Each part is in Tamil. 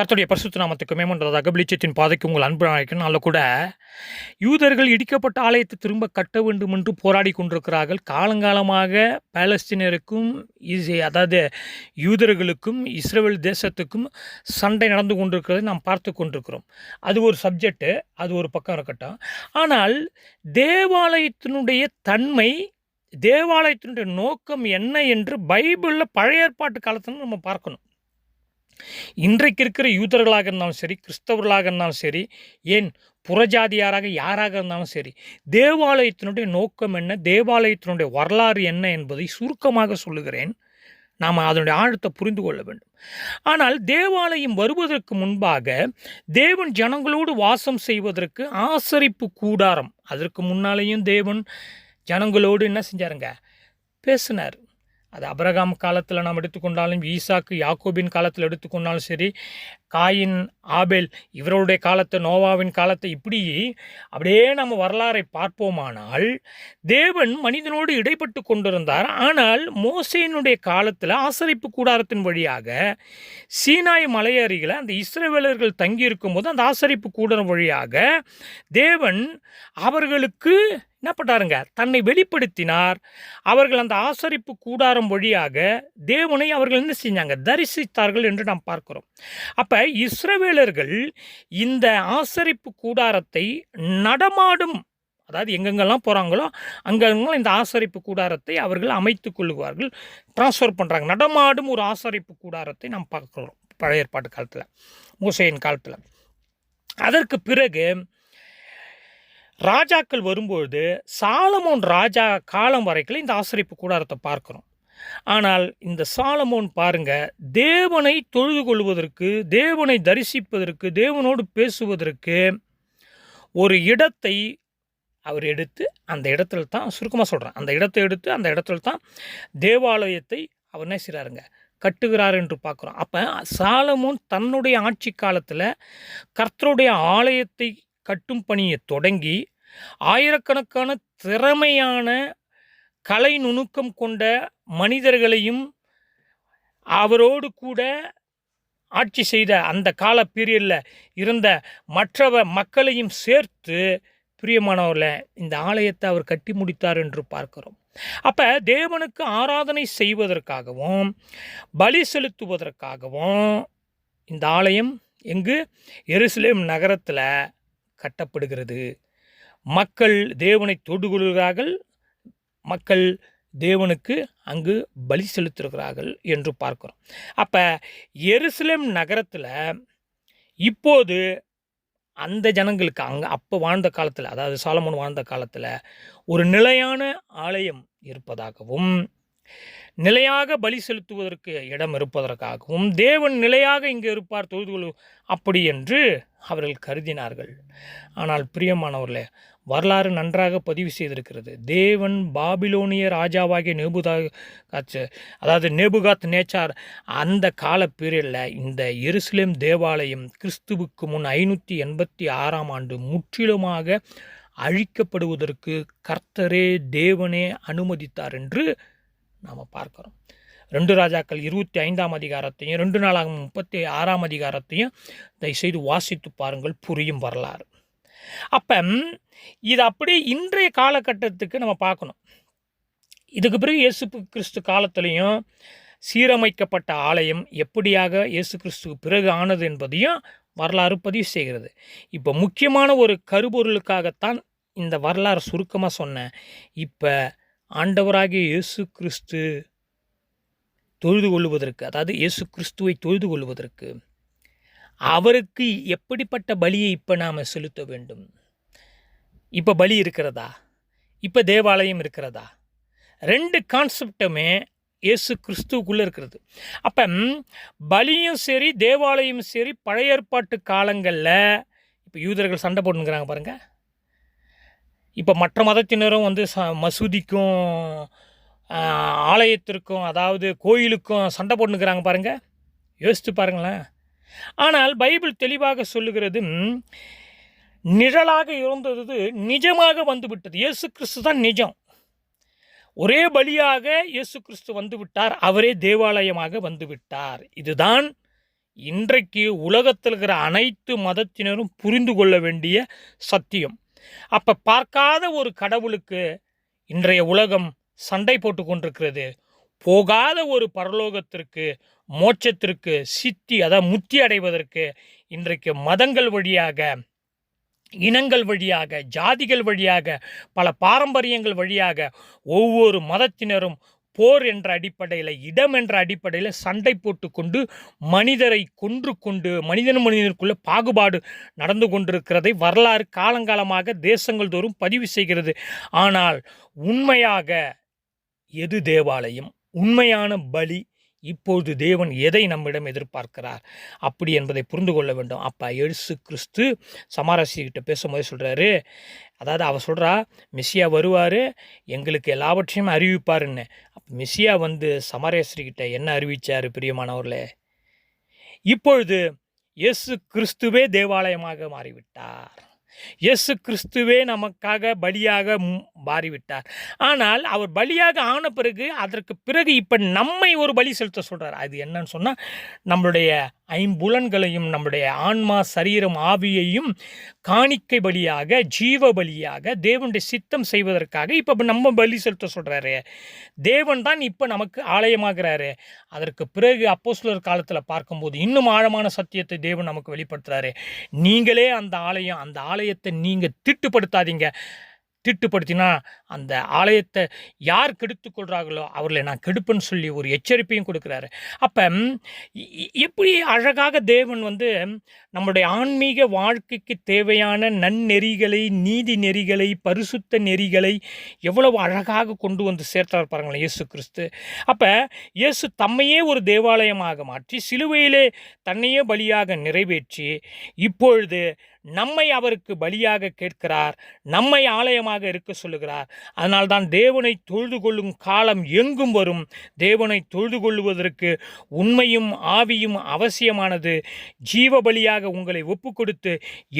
கர்த்தருடைய பரிசுத்த நாமத்துக்கு மேம்பன்றதாக பிளிச்சத்தின் பாதைக்கு உங்கள் அன்பு அழைக்கணும் கூட யூதர்கள் இடிக்கப்பட்ட ஆலயத்தை திரும்ப கட்ட வேண்டும் என்று போராடி கொண்டிருக்கிறார்கள். காலங்காலமாக பாலஸ்தீனருக்கும் இஸ்- அதாவது யூதர்களுக்கும் இஸ்ரேல் தேசத்துக்கும் சண்டை நடந்து கொண்டிருக்கிறதை நாம் பார்த்து கொண்டிருக்கிறோம். அது ஒரு சப்ஜெக்ட்டு அது ஒரு பக்கம் இருக்கட்டும். ஆனால் தேவாலயத்தினுடைய தன்மை தேவாலயத்தினுடைய நோக்கம் என்ன என்று பைபிளில் பழைய ஏற்பாட்டு காலத்தில் நம்ம பார்க்கணும். இன்றைக்கு இருக்கிற யூதர்களாக இருந்தாலும் சரி கிறிஸ்தவர்களாக இருந்தாலும் சரி ஏன் புறஜாதியாராக யாராக இருந்தாலும் சரி தேவாலயத்தினுடைய நோக்கம் என்ன தேவாலயத்தினுடைய வரலாறு என்ன என்பதை சுருக்கமாக சொல்லுகிறேன். நாம் அதனுடைய ஆழத்தை புரிந்து கொள்ள வேண்டும். ஆனால் தேவாலயம் வருவதற்கு முன்பாக தேவன் ஜனங்களோடு வாசம் செய்வதற்கு ஆசரிப்பு கூடாரம். அதற்கு முன்னாலேயும் தேவன் ஜனங்களோடு என்ன செஞ்சாருங்க? பேசினார். அது அபரகாம் காலத்தில் நாம் எடுத்துக்கொண்டாலும் ஈசாக்கு யாக்கோபின் காலத்தில் எடுத்துக்கொண்டாலும் சரி காயின் ஆபேல் இவருடைய காலத்தை நோவாவின் காலத்தை இப்படி அப்படியே நம்ம வரலாறை பார்ப்போமானால் தேவன் மனிதனோடு இடைப்பட்டு கொண்டிருந்தார். ஆனால் மோசையினுடைய காலத்தில் ஆசரிப்பு கூடாரத்தின் வழியாக சீனாய் மலை அருகில் அந்த இஸ்ரவேலர்கள் தங்கியிருக்கும் போது அந்த ஆசரிப்பு கூடாரம் வழியாக தேவன் அவர்களுக்கு என்ன பண்ணாருங்க தன்னை வெளிப்படுத்தினார். அவர்கள் அந்த ஆசரிப்பு கூடாரம் வழியாக தேவனை அவர்கள் என்ன செஞ்சாங்க? தரிசித்தார்கள் என்று நாம் பார்க்கிறோம். அப்போ இஸ்ரவேலர்கள் இந்த ஆசரிப்பு கூடாரத்தை நடமாடும் அதாவது எங்கெங்கெல்லாம் போகிறாங்களோ அங்கெங்கெல்லாம் இந்த ஆசரிப்பு கூடாரத்தை அவர்கள் அமைத்து கொள்ளுவார்கள் ட்ரான்ஸ்ஃபர் பண்ணுறாங்க நடமாடும் ஒரு ஆசரிப்பு கூடாரத்தை நாம் பார்க்குறோம் பழைய ஏற்பாட்டு காலத்தில் மூசையின் காலத்தில். அதற்கு பிறகு ராஜாக்கள் வரும்பொழுது சாலமோன் ராஜா காலம் வரைக்கும் இந்த ஆசரிப்பு கூடாரத்தை பார்க்குறோம். ஆனால் இந்த சாலமோன் பாருங்க தேவனை தொழுது கொள்வதற்கு தேவனை தரிசிப்பதற்கு தேவனோடு பேசுவதற்கு ஒரு இடத்தை அவர் எடுத்து அந்த இடத்துல தான் சுருக்கமாக சொல்கிறேன் அந்த இடத்தை எடுத்து அந்த இடத்துல தான் தேவாலயத்தை அவர் என்ன செய்கிறாருங்க கட்டுகிறார் என்று பார்க்குறோம். அப்போ சாலமோன் தன்னுடைய ஆட்சி காலத்தில் கர்த்தருடைய ஆலயத்தை கட்டும் பணியை தொடங்கி ஆயிரக்கணக்கான திறமையான கலை நுணுக்கம் கொண்ட மனிதர்களையும் அவரோடு கூட ஆட்சி செய்த அந்த கால பீரியடில் இருந்த மற்றவ மக்களையும் சேர்த்து பிரியமானவர்ல இந்த ஆலயத்தை அவர் கட்டி முடித்தார் என்று பார்க்கிறோம். அப்போ தேவனுக்கு ஆராதனை செய்வதற்காகவும் பலி செலுத்துவதற்காகவும் இந்த ஆலயம் எங்கு? எருசலேம் நகரத்தில் கட்டப்படுகிறது. மக்கள் தேவனை தொடுகொள்கிறார்கள். மக்கள் தேவனுக்கு அங்கு பலி செலுத்துகிறார்கள் என்று பார்க்கிறோம். அப்போ எருசலேம் நகரத்தில் இப்போது அந்த ஜனங்களுக்கு அங்கே அப்போ வாழ்ந்த காலத்தில் அதாவது சாலமோன் வாழ்ந்த காலத்தில் ஒரு நிலையான ஆலயம் இருப்பதாகவும் நிலையாக பலி செலுத்துவதற்கு இடம் இருப்பதற்காகவும் தேவன் நிலையாக இங்கே இருப்பார் தொழுது அப்படி என்று அவர்கள் கருதினார்கள். ஆனால் பிரியமானவர்களே வரலாறு நன்றாக பதிவு செய்திருக்கிறது. தேவன் பாபிலோனிய ராஜாவாகிய நேபுதா காச்சு அதாவது நேபுகாத் நேச்சார் அந்த கால பீரியடில் இந்த எருசலேம் தேவாலயம் கிறிஸ்துவுக்கு முன் ஐநூற்றி எண்பத்தி ஆறாம் ஆண்டு முற்றிலுமாக அழிக்கப்படுவதற்கு கர்த்தரே தேவனே அனுமதித்தார் என்று நாம் பார்க்குறோம். ரெண்டு ராஜாக்கள் இருபத்தி ஐந்தாம் அதிகாரத்தையும் ரெண்டு நாளாக முப்பத்தி ஆறாம் அதிகாரத்தையும் தயவுசெய்து வாசித்து பாருங்கள் புரியும் வரலாறு. அப்போ இது அப்படியே இன்றைய காலகட்டத்துக்கு நம்ம பார்க்கணும். இதுக்கு பிறகு இயேசு கிறிஸ்து காலத்துலேயும் சீரமைக்கப்பட்ட ஆலயம் எப்படியாக இயேசு கிறிஸ்துக்கு பிறகு ஆனது என்பதையும் வரலாறு பதிவு செய்கிறது. இப்போ முக்கியமான ஒரு கருப்பொருளுக்காகத்தான் இந்த வரலாறு சுருக்கமாக சொன்னேன். இப்போ ஆண்டவராகிய இயேசு கிறிஸ்து தொழுது கொள்வதற்கு அதாவது இயேசு கிறிஸ்துவை தொழுது கொள்வதற்கு அவருக்கு எப்படிப்பட்ட பலியை இப்போ நாம் செலுத்த வேண்டும்? இப்போ பலி இருக்கிறதா? இப்போ தேவாலயம் இருக்கிறதா? ரெண்டு கான்செப்டுமே இயேசு கிறிஸ்துவுக்குள்ளே இருக்கிறது. அப்போ பலியும் சரி தேவாலயம் சரி பழைய ஏற்பாட்டு காலங்களில் இப்போ யூதர்கள் சண்டை போட்டுங்கிறாங்க பாருங்கள் இப்போ மற்ற மதத்தினரும் வந்து ச மசூதிக்கும் ஆலயத்திற்கும் அதாவது கோயிலுக்கும் சண்டை போட்டுக்கிறாங்க பாருங்கள் யோசித்து பாருங்களேன். ஆனால் பைபிள் தெளிவாக சொல்லுகிறது நிழலாக இருந்தது நிஜமாக வந்து விட்டது இயேசு கிறிஸ்து தான் நிஜம். ஒரே பலியாக இயேசு கிறிஸ்து வந்துவிட்டார். அவரே தேவாலயமாக வந்துவிட்டார். இதுதான் இன்றைக்கு உலகத்தில் இருக்கிற அனைத்து மதத்தினரும் புரிந்து கொள்ள வேண்டிய சத்தியம். அப்போ பார்க்காத ஒரு கடவுளுக்கு இன்றைய உலகம் சண்டை போட்டு கொண்டிருக்கிறது. போகாத ஒரு பரலோகத்திற்கு மோட்சத்திற்கு சித்தி அதாவது முத்தி அடைவதற்கு இன்றைக்கு மதங்கள் வழியாக இனங்கள் வழியாக ஜாதிகள் வழியாக பல பாரம்பரியங்கள் வழியாக ஒவ்வொரு மதத்தினரும் போர் என்ற அடிப்படையில் இடம் என்ற அடிப்படையில் சண்டை போட்டுக்கொண்டு மனிதரை கொன்று கொண்டு மனிதன் மனிதனுக்குள்ள பாகுபாடு நடந்து கொண்டிருக்கிறதை வரலாறு காலங்காலமாக தேசங்கள் தோறும் பதிவு செய்கிறது. ஆனால் உண்மையாக எது தேவாலயம்? உண்மையான பலி இப்பொழுது தேவன் எதை நம்மிடம் எதிர்பார்க்கிறார்? அப்படி என்பதை புரிந்து கொள்ள வேண்டும். அப்போ எழுசு கிறிஸ்து சமாராசிக்கிட்ட பேசும்போது சொல்கிறாரு அதாவது அவர் சொல்கிறா மிஸ்ஸியா வருவார் எங்களுக்கு எல்லாவற்றையும் அறிவிப்பாருன்னு. அப்போ மிஸ்ஸியா வந்து சமாரேஸ்வரிக்கிட்ட என்ன அறிவிச்சார் பிரியமானவர்களே? இப்பொழுது இயேசு கிறிஸ்துவே தேவாலயமாக மாறிவிட்டார். இயேசு கிறிஸ்துவே நமக்காக பலியாக மாறிவிட்டார். ஆனால் அவர் பலியாக ஆன பிறகு அதற்கு பிறகு இப்போ நம்மை ஒரு பலி செலுத்த சொல்கிறார் அது என்னன்னு சொன்னால் நம்மளுடைய ஐம்புலன்களையும் நம்முடைய ஆன்மா சரீரம் ஆவியையும் காணிக்கை பலியாக ஜீவ பலியாக தேவனுடைய சித்தம் செய்வதற்காக இப்போ நம்ம பலி செலுத்த சொல்கிறாரு தேவன் தான் இப்போ நமக்கு ஆலயமாகிறாரு. அதற்கு பிறகு அப்போஸ்தலர் காலத்தில் பார்க்கும்போது இன்னும் ஆழமான சத்தியத்தை தேவன் நமக்கு வெளிப்படுத்துகிறாரு நீங்களே அந்த ஆலயம் அந்த ஆலயத்தை நீங்கள் திட்டுப்படுத்தாதீங்க. தீட்டுப்படுத்தினா அந்த ஆலயத்தை யார் கெடுத்து கொள்கிறார்களோ அவர்களை நான் கெடுப்பேன்னு சொல்லி ஒரு எச்சரிப்பையும் கொடுக்குறாரு. அப்போ எப்படி அழகாக தேவன் வந்து நம்முடைய ஆன்மீக வாழ்க்கைக்கு தேவையான நன்னெறிகளை நீதி நெறிகளை பரிசுத்த நெறிகளை எவ்வளவு அழகாக கொண்டு வந்து சேர்த்தார் பாருங்களேன் இயேசு கிறிஸ்து. அப்போ இயேசு தம்மையே ஒரு தேவாலயமாக மாற்றி சிலுவையிலே தன்னையே பலியாக நிறைவேற்றி இப்பொழுது நம்மை அவருக்கு பலியாக கேட்கிறார் நம்மை ஆலயமாக இருக்க சொல்லுகிறார். அதனால்தான் தேவனை தொழுது கொள்ளும் காலம் எங்கும் வரும். தேவனை தொழுது கொள்ளுவதற்கு உண்மையும் ஆவியும் அவசியமானது. ஜீவ பலியாக உங்களை ஒப்பு கொடுத்து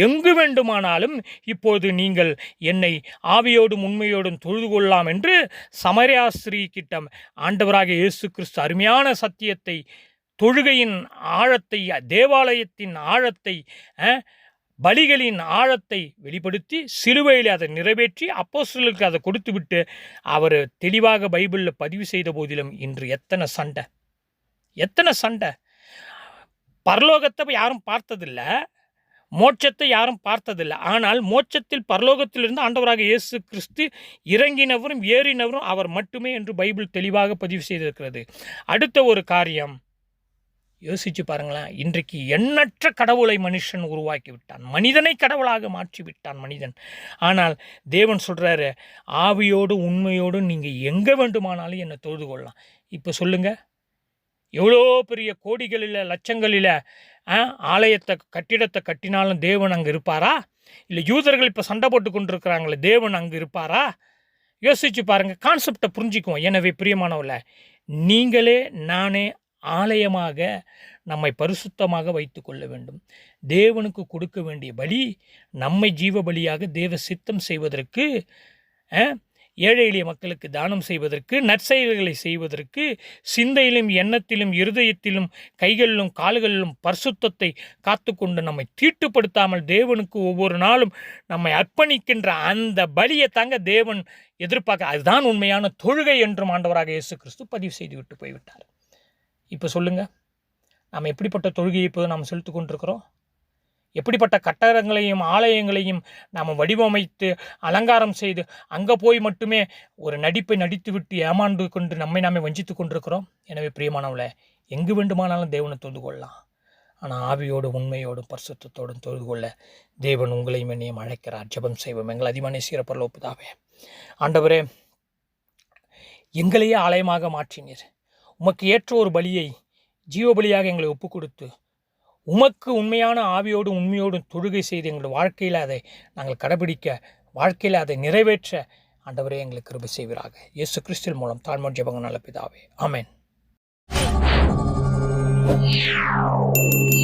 எங்கு வேண்டுமானாலும் இப்போது நீங்கள் என்னை ஆவியோடும் உண்மையோடும் தொழுது கொள்ளலாம் என்று சமரியாஸ்திரி கிட்டம் ஆண்டவராக இயேசு கிறிஸ்து அருமையான சத்தியத்தை தொழுகையின் ஆழத்தை தேவாலயத்தின் ஆழத்தை பலிகளின் ஆழத்தை வெளிப்படுத்தி சிலுவையில் அதை நிறைவேற்றி அப்போஸ்தலருக்கு அதை கொடுத்துவிட்டு அவர் தெளிவாக பைபிளில் பதிவு செய்த போதிலும் இன்று எத்தனை சண்டை. எத்தனை சண்டை. பரலோகத்தை யாரும் பார்த்ததில்ல. மோட்சத்தை யாரும் பார்த்ததில்ல. ஆனால் மோட்சத்தில் பரலோகத்திலிருந்து ஆண்டவராக இயேசு கிறிஸ்து இறங்கினவரும் ஏறினவரும் அவர் மட்டுமே என்று பைபிள் தெளிவாக பதிவு செய்திருக்கிறது. அடுத்த ஒரு காரியம். யோசிச்சு பாருங்களேன். இன்றைக்கு எண்ணற்ற கடவுளை மனுஷன் உருவாக்கி விட்டான் மனிதனை கடவுளாக மாற்றி விட்டான் மனிதன். ஆனால் தேவன் சொல்கிறாரு ஆவியோடு உண்மையோடு நீங்கள் எங்கே வேண்டுமானாலும் என்னை தொழுது கொள்ளலாம். இப்போ சொல்லுங்கள் எவ்வளோ பெரிய கோடிகளில் லட்சங்களில் ஆ, ஆலயத்தை கட்டிடத்தை கட்டினாலும் தேவன் அங்கே இருப்பாரா? இல்லை யூதர்கள் இப்போ சண்டை போட்டு கொண்டிருக்கிறாங்களே தேவன் அங்கே இருப்பாரா? யோசிச்சு பாருங்க கான்செப்டை புரிஞ்சுக்குவோம். எனவே பிரியமானவர்கள நீங்களே நானே ஆலயமாக நம்மை பரிசுத்தமாக வைத்து கொள்ள வேண்டும். தேவனுக்கு கொடுக்க வேண்டிய பலி நம்மை ஜீவ பலியாக தேவ சித்தம் செய்வதற்கு ஏழை எளிய மக்களுக்கு தானம் செய்வதற்கு நற்செயல்களை செய்வதற்கு சிந்தையிலும் எண்ணத்திலும் இருதயத்திலும் கைகளிலும் கால்களிலும் பரிசுத்தத்தை காத்துக்கொண்டு நம்மை தீட்டுப்படுத்தாமல் தேவனுக்கு ஒவ்வொரு நாளும் நம்மை அர்ப்பணிக்கின்ற அந்த பலியை தாங்க தேவன் எதிர்பார்க்க அதுதான் உண்மையான தொழுகை என்றும் ஆண்டவராக இயேசு கிறிஸ்து பதிவு செய்து விட்டு போய்விட்டார். இப்போ சொல்லுங்கள் நாம் எப்படிப்பட்ட தொழுகையை இப்போது நாம் செலுத்து கொண்டிருக்கிறோம்? எப்படிப்பட்ட கட்டடங்களையும் ஆலயங்களையும் நாம் வடிவமைத்து அலங்காரம் செய்து அங்கே போய் மட்டுமே ஒரு நடிப்பை நடித்துவிட்டு ஏமாந்து கொண்டு நம்மை நாமே வஞ்சித்து கொண்டிருக்கிறோம்? எனவே பிரியமானவளை எங்கு வேண்டுமானாலும் தேவனை தொழுது கொள்ளலாம். ஆனால் ஆவியோடும் உண்மையோடும் பரிசுத்தத்தோடும் தொழுது கொள்ள தேவன் உங்களையும் என்னையும் அழைக்கிறார். ஜெபம் செய்வோம். எங்கள் அதிமானே சீரப்பரல ஒப்புதாவே ஆண்டவரே எங்களையே ஆலயமாக மாற்றினீர். உமக்கு ஏற்ற ஒரு பலியை ஜீவபலியாக எங்களை ஒப்பு கொடுத்து உமக்கு உண்மையான ஆவியோடும் உண்மையோடும் தொழுகை செய்து எங்களோட வாழ்க்கையில் அதை நாங்கள் கடைபிடிக்க வாழ்க்கையில் அதை நிறைவேற்ற ஆண்டவரே எங்களுக்கு கிருபை செய்வீராக இயேசு கிறிஸ்துவின் மூலம் தாழ்மன் ஜபங்க நல்ல பிதாவே ஆமேன் Yeah.